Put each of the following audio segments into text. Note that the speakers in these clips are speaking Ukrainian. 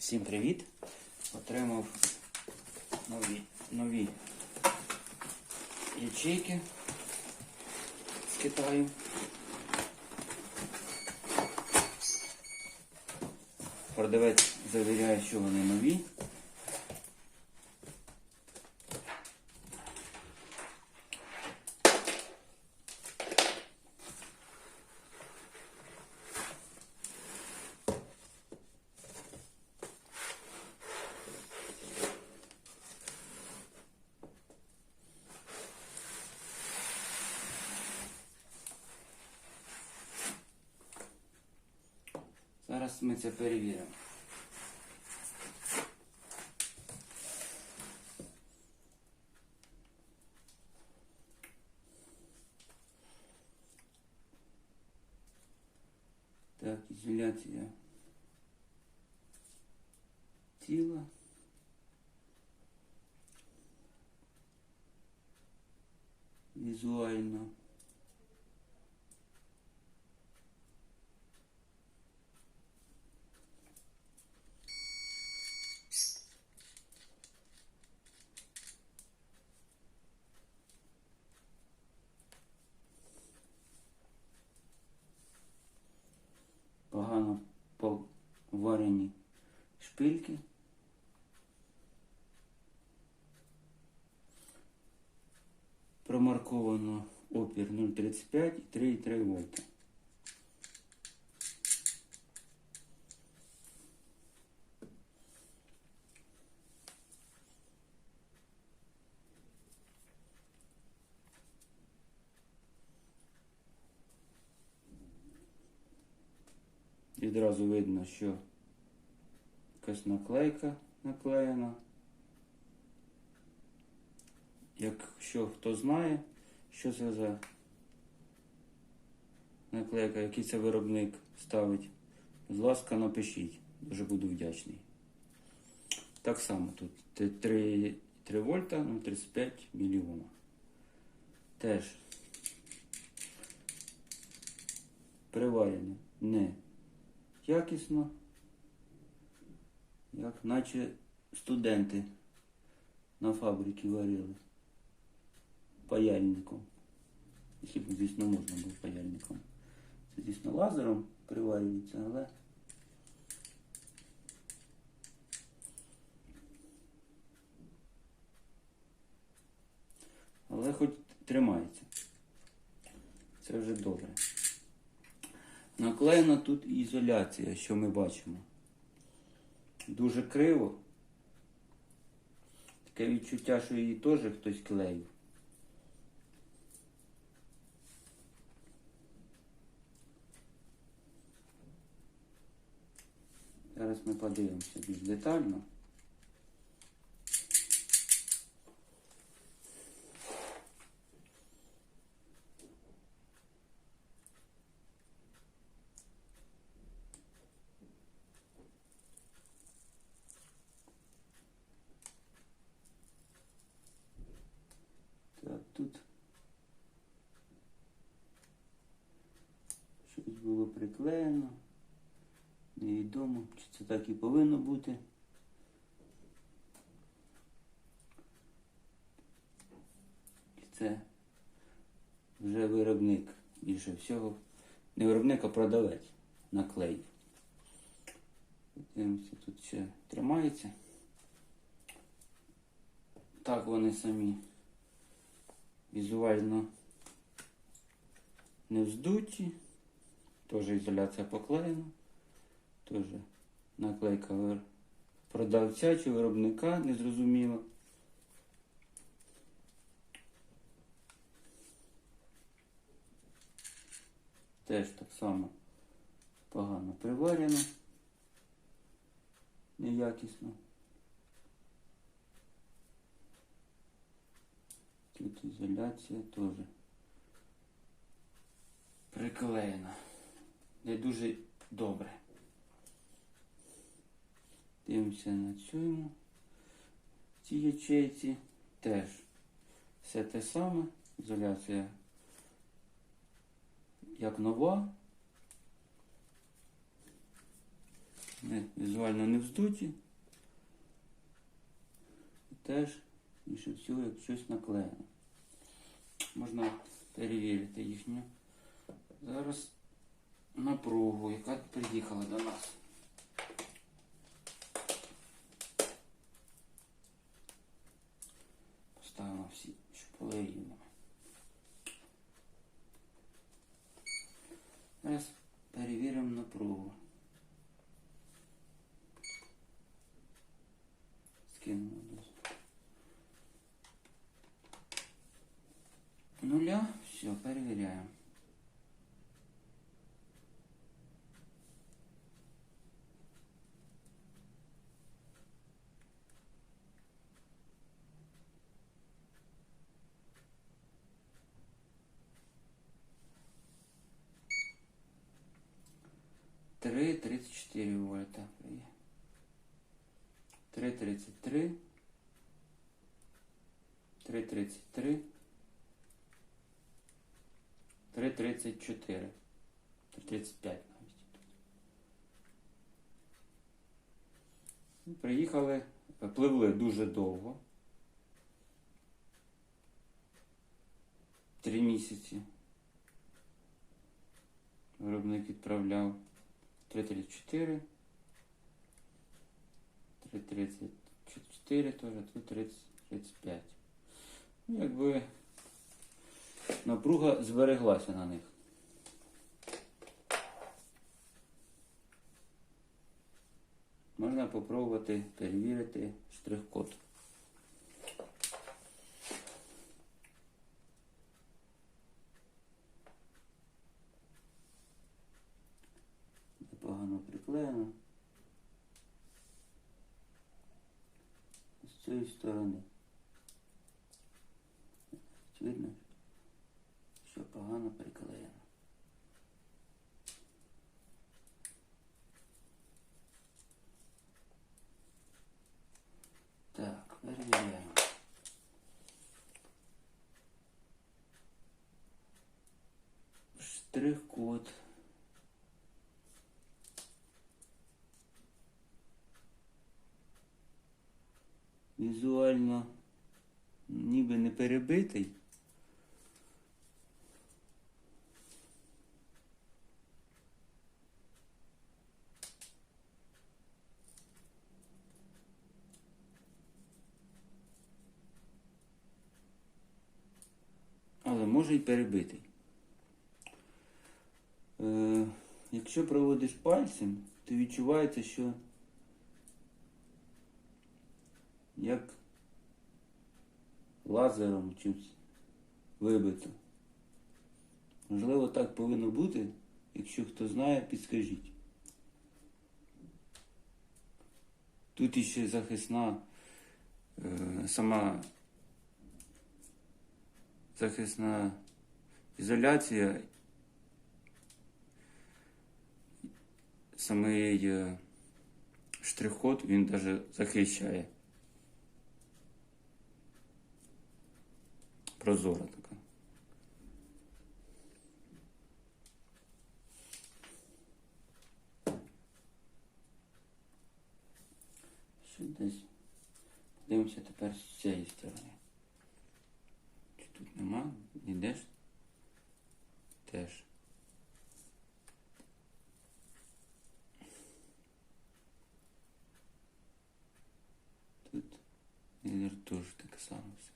Всім привіт! Отримав нові, нові ячейки з Китаю. Продавець завіряє, що вони нові. Зараз ми це перевіримо. Так, ізоляція тіла. Візуально. Опір 0,35 і 3,3 вольта. Відразу видно, що якась наклейка наклеєна. Якщо хто знає, що це за наклейка, який це виробник ставить, будь ласка, напишіть. Дуже буду вдячний. Так само тут 3, 3 вольта, ну 35 мільйона. Теж приварене не якісно, як наче студенти на фабриці варили паяльником. Якщо б, звісно, можна було паяльником. Це, звісно, лазером приварюється, але але хоч тримається. Це вже добре. Наклеєна тут ізоляція, що ми бачимо. Дуже криво. Таке відчуття, що її теж хтось клеїв. Зараз ми подивимося більш детально. Так, тут щось було приклеєно. Невідомо, чи це так і повинно бути. І це вже виробник більше всього. Не виробник, а продавець наклеїв. Дивимося, тут ще тримається. Так вони самі візуально не вздуті. Теж ізоляція поклеєна. Теж наклейка продавця чи виробника, незрозуміло. Теж так само погано приварено, неякісно. Тут ізоляція теж приклеєна. Не дуже добре. Дивимося на цьому. Ці ячейці теж все те саме. Ізоляція як нова. Вони візуально не вздуті. І теж, більше всього, як щось наклеєно. Можна перевірити їхню зараз напругу, яка приїхала до нас. шпали рівними. Зараз перевіримо напругу. Скинемо десь. Нуля, все, перевіряємо. 3,34 вольта. 3,33. 3,33. 3,34. 3,35 навіть. Приїхали, пливли дуже довго. Три місяці. Виробник відправляв. 334. 334 теж, тут 30, 35. Ну, якби напруга збереглася на них. Можна попробувати перевірити штрих-код. Непогано приклеєно. З цієї сторони. Видно, що погано приклеєно. Так, перевіряємо. Штрих-код. Візуально ніби не перебитий. Але може й перебитий. Е, якщо проводиш пальцем, то відчувається, що як лазером чимось вибито. Можливо, так повинно бути. Якщо хто знає, підскажіть. Тут іще захисна е, сама захисна ізоляція самий е, штрих-код він даже захищає. Прозора така. Що десь? Дивимося тепер з цієї сторони. Чи тут нема? Ніде ж? Теж. Тут ніде теж таке саме все.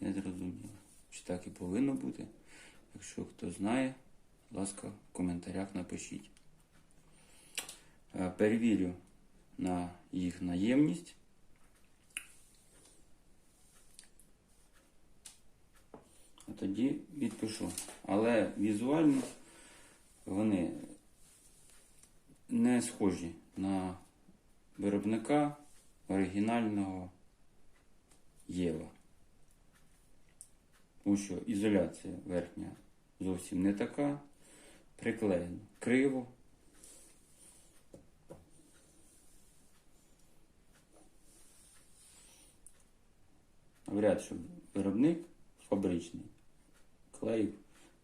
Не зрозуміло. Чи так і повинно бути? Якщо хто знає, будь ласка, в коментарях напишіть. Е, Перевірю на їх наємність. А тоді відпишу. Але візуально вони не схожі на виробника оригінального Єва. Тому що ізоляція верхня зовсім не така, приклеєно криво. Вряд, що виробник фабричний клеїв,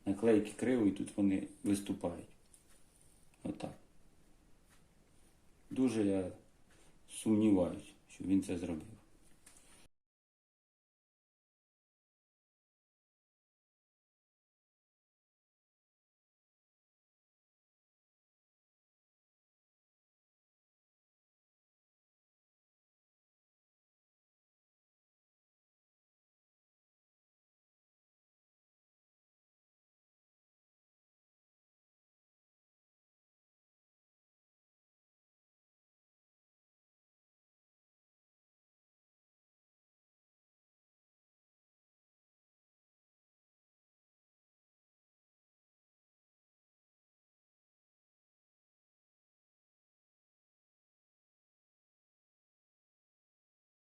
наклейки криво і тут вони виступають. Отак. дуже я сумніваюсь, що він це зробив.